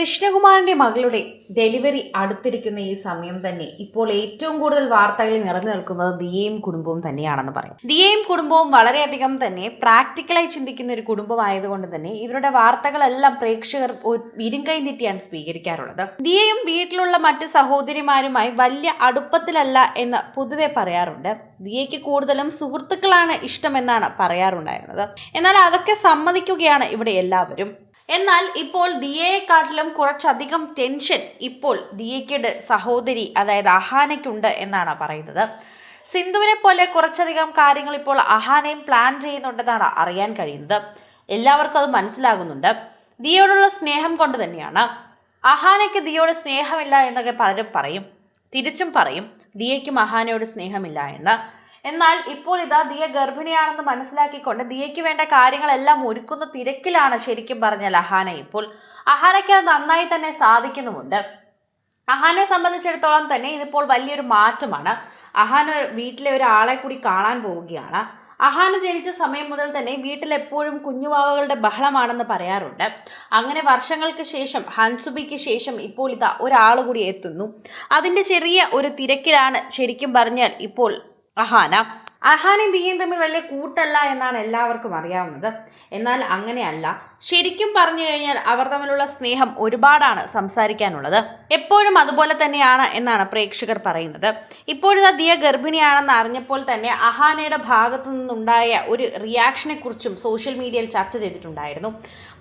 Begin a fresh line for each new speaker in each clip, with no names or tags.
കൃഷ്ണകുമാറിന്റെ മകളുടെ ഡെലിവറി അടുത്തിരിക്കുന്ന ഈ സമയം തന്നെ ഇപ്പോൾ ഏറ്റവും കൂടുതൽ വാർത്തകളിൽ നിറഞ്ഞു നിൽക്കുന്നത് ദിയയും കുടുംബവും തന്നെയാണെന്ന് പറയും. ദിയയും കുടുംബവും വളരെയധികം തന്നെ പ്രാക്ടിക്കലായി ചിന്തിക്കുന്ന ഒരു കുടുംബമായതുകൊണ്ട് തന്നെ ഇവരുടെ വാർത്തകളെല്ലാം പ്രേക്ഷകർ ഇരുങ്കൈ നീട്ടിയാണ് സ്വീകരിക്കാറുള്ളത്. ദിയയും വീട്ടിലുള്ള മറ്റ് സഹോദരിമാരുമായി വലിയ അടുപ്പത്തിലല്ല എന്ന് പൊതുവെ പറയാറുണ്ട്. ദിയയ്ക്ക് കൂടുതലും സുഹൃത്തുക്കളാണ് ഇഷ്ടമെന്നാണ് പറയാറുണ്ടായിരുന്നത്. എന്നാൽ അതൊക്കെ സമ്മതിക്കുകയാണ് ഇവിടെ എല്ലാവരും. എന്നാൽ ഇപ്പോൾ ദിയയെക്കാട്ടിലും കുറച്ചധികം ടെൻഷൻ ഇപ്പോൾ ദിയയ്ക്കുടെ സഹോദരി അതായത് അഹാനയ്ക്കുണ്ട് എന്നാണ് പറയുന്നത്. സിന്ധുവിനെ പോലെ കുറച്ചധികം കാര്യങ്ങൾ ഇപ്പോൾ അഹാനയും പ്ലാൻ ചെയ്യുന്നുണ്ടെന്നാണ് അറിയാൻ കഴിയുന്നത്. എല്ലാവർക്കും അത് മനസ്സിലാകുന്നുണ്ട്. ദിയോടുള്ള സ്നേഹം കൊണ്ട് തന്നെയാണ്. അഹാനയ്ക്ക് ദിയോട് സ്നേഹമില്ല എന്നൊക്കെ പലരും പറയും. തിരിച്ചും പറയും ദിയയ്ക്കും അഹാനയോട് സ്നേഹമില്ല എന്ന്. എന്നാൽ ഇപ്പോൾ ഇതാ ദിയ ഗർഭിണിയാണെന്ന് മനസ്സിലാക്കിക്കൊണ്ട് ദിയയ്ക്ക് വേണ്ട കാര്യങ്ങളെല്ലാം ഒരുക്കുന്ന തിരക്കിലാണ് ശരിക്കും പറഞ്ഞാൽ അഹാന ഇപ്പോൾ. അഹാനയ്ക്ക് അത് നന്നായി തന്നെ സാധിക്കുന്നുമുണ്ട്. അഹാനെ സംബന്ധിച്ചിടത്തോളം തന്നെ ഇതിപ്പോൾ വലിയൊരു മാറ്റമാണ്. അഹാന വീട്ടിലെ ഒരാളെ കൂടി കാണാൻ പോവുകയാണ്. അഹാന ജനിച്ച സമയം മുതൽ തന്നെ വീട്ടിലെപ്പോഴും കുഞ്ഞുവാവകളുടെ ബഹളമാണെന്ന് പറയാറുണ്ട്. അങ്ങനെ വർഷങ്ങൾക്ക് ശേഷം ഹൻസുബിക്ക് ശേഷം ഇപ്പോൾ ഇതാ ഒരാൾ കൂടി എത്തുന്നു. അതിന്റെ ചെറിയ ഒരു തിരക്കിലാണ് ശരിക്കും പറഞ്ഞാൽ ഇപ്പോൾ അഹാന. അഹാനും ദിയയും തമ്മിൽ വലിയ കൂട്ടല്ല എന്നാണ് എല്ലാവർക്കും അറിയാവുന്നത്. എന്നാൽ അങ്ങനെയല്ല. ശരിക്കും പറഞ്ഞു കഴിഞ്ഞാൽ അവർ തമ്മിലുള്ള സ്നേഹം ഒരുപാടാണ് സംസാരിക്കാനുള്ളത്. എപ്പോഴും അതുപോലെ തന്നെയാണ് എന്നാണ് പ്രേക്ഷകർ പറയുന്നത്. ഇപ്പോഴിതാ ദിയ ഗർഭിണിയാണെന്ന് അറിഞ്ഞപ്പോൾ തന്നെ അഹാനയുടെ ഭാഗത്തു നിന്നുണ്ടായ ഒരു റിയാക്ഷനെ കുറിച്ചും സോഷ്യൽ മീഡിയയിൽ ചർച്ച ചെയ്തിട്ടുണ്ടായിരുന്നു.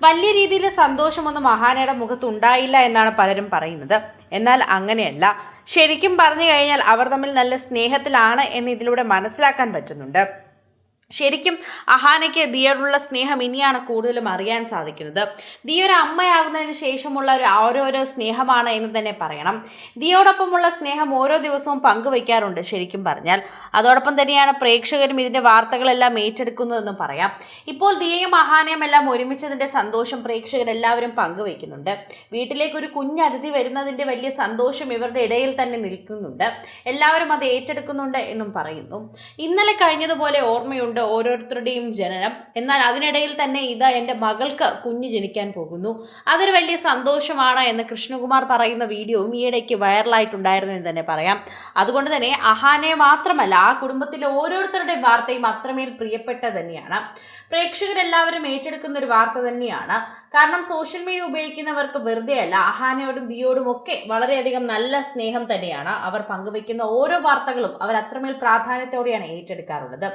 വലിയ രീതിയിൽ സന്തോഷമൊന്നും അഹാനയുടെ മുഖത്ത് ഉണ്ടായില്ല എന്നാണ് പലരും പറയുന്നത്. എന്നാൽ അങ്ങനെയല്ല. ശരിക്കും പറഞ്ഞു കഴിഞ്ഞാൽ അവർ തമ്മിൽ നല്ല സ്നേഹത്തിലാണ് എന്ന് ഇതിലൂടെ മനസ്സിലാക്കാൻ പറ്റുന്നുണ്ട്. ശരിക്കും അഹാനയ്ക്ക് ദിയോടുള്ള സ്നേഹം ഇനിയാണ് കൂടുതലും അറിയാൻ സാധിക്കുന്നത്. ദിയ ഒരു അമ്മയാകുന്നതിന് ശേഷമുള്ള ഒരു ഓരോരോ സ്നേഹമാണ് എന്ന് തന്നെ പറയണം. ദിയോടൊപ്പമുള്ള സ്നേഹം ഓരോ ദിവസവും പങ്കുവയ്ക്കാറുണ്ട് ശരിക്കും പറഞ്ഞാൽ. അതോടൊപ്പം തന്നെയാണ് പ്രേക്ഷകരും ഇതിന്റെ വാർത്തകളെല്ലാം ഏറ്റെടുക്കുന്നതെന്നും പറയാം. ഇപ്പോൾ ദിയയും അഹാനയും എല്ലാം ഒരുമിച്ചതിന്റെ സന്തോഷം പ്രേക്ഷകരെല്ലാവരും പങ്കുവയ്ക്കുന്നുണ്ട്. വീട്ടിലേക്ക് ഒരു കുഞ്ഞ് അതിഥി വരുന്നതിന്റെ വലിയ സന്തോഷം ഇവരുടെ ഇടയിൽ തന്നെ നിൽക്കുന്നുണ്ട്. എല്ലാവരും അത് ഏറ്റെടുക്കുന്നുണ്ട് എന്നും പറയുന്നു. ഇന്നലെ കഴിഞ്ഞതുപോലെ ഓർമ്മയുണ്ട് ഓരോരുത്തരുടെയും ജനനം. എന്നാൽ അതിനിടയിൽ തന്നെ ഇതാ എന്റെ മകൾക്ക് കുഞ്ഞ് ജനിക്കാൻ പോകുന്നു. അതൊരു വലിയ സന്തോഷമാണ് എന്ന് കൃഷ്ണകുമാർ പറയുന്ന വീഡിയോയും ഈയിടയ്ക്ക് വൈറലായിട്ടുണ്ടായിരുന്നു എന്ന് തന്നെ പറയാം. അതുകൊണ്ട് തന്നെ അഹാനെ മാത്രമല്ല ആ കുടുംബത്തിലെ ഓരോരുത്തരുടെയും വാർത്തയും അത്രമേൽ പ്രിയപ്പെട്ട തന്നെയാണ്. പ്രേക്ഷകരെല്ലാവരും ഏറ്റെടുക്കുന്ന ഒരു വാർത്ത തന്നെയാണ്. കാരണം സോഷ്യൽ മീഡിയ ഉപയോഗിക്കുന്നവർക്ക് വെറുതെ അല്ല അഹാനയോടും ദിയോടും ഒക്കെ വളരെയധികം നല്ല സ്നേഹം തന്നെയാണ്. അവർ പങ്കുവയ്ക്കുന്ന ഓരോ വാർത്തകളും അവർ അത്രമേൽ പ്രാധാന്യത്തോടെയാണ് ഏറ്റെടുക്കാറുള്ളത്.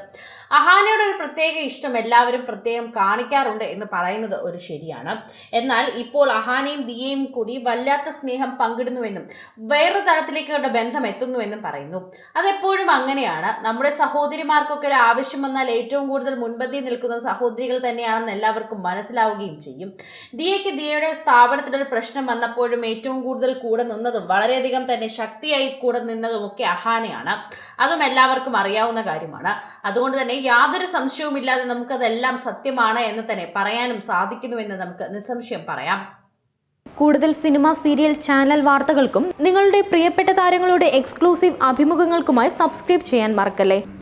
അഹാനയുടെ ഒരു പ്രത്യേക ഇഷ്ടം എല്ലാവരും പ്രത്യേകം കാണിക്കാറുണ്ട് എന്ന് പറയുന്നത് ഒരു ശരിയാണ്. എന്നാൽ ഇപ്പോൾ അഹാനയും ദിയയും കൂടി വല്ലാത്ത സ്നേഹം പങ്കിടുന്നുവെന്നും വേറൊരു തലത്തിലേക്കുള്ള ബന്ധം എത്തുന്നുവെന്നും പറയുന്നു. അതെപ്പോഴും അങ്ങനെയാണ്. നമ്മുടെ സഹോദരിമാർക്കൊക്കെ ഒരു ആവശ്യം വന്നാൽ ഏറ്റവും കൂടുതൽ മുൻപന്തി നിൽക്കുന്ന സഹോദരികൾ തന്നെയാണെന്ന് എല്ലാവർക്കും മനസ്സിലാവുകയും ചെയ്യും. ദിയയ്ക്ക് ദിയയുടെ സ്ഥാപനത്തിലൊരു പ്രശ്നം വന്നപ്പോഴും ഏറ്റവും കൂടുതൽ കൂടെ നിന്നതും വളരെയധികം തന്നെ ശക്തിയായി കൂടെ നിന്നതും ഒക്കെ അഹാനയാണ് അതും എല്ലാവർക്കും അറിയാവുന്ന കാര്യമാണ്. അതുകൊണ്ട് തന്നെ യാതൊരു സംശയവുമില്ലാതെ നമുക്കതെല്ലാം സത്യമാണ് എന്ന് തന്നെ പറയാനും സാധിക്കുന്നുവെന്ന് നമുക്ക് നിസ്സംശയം പറയാം.
കൂടുതൽ സിനിമ സീരിയൽ ചാനൽ വാർത്തകൾക്കും നിങ്ങളുടെ പ്രിയപ്പെട്ട താരങ്ങളുടെ എക്സ്ക്ലൂസീവ് അഭിമുഖങ്ങൾക്കുമായി സബ്സ്ക്രൈബ് ചെയ്യാൻ മറക്കല്ലേ?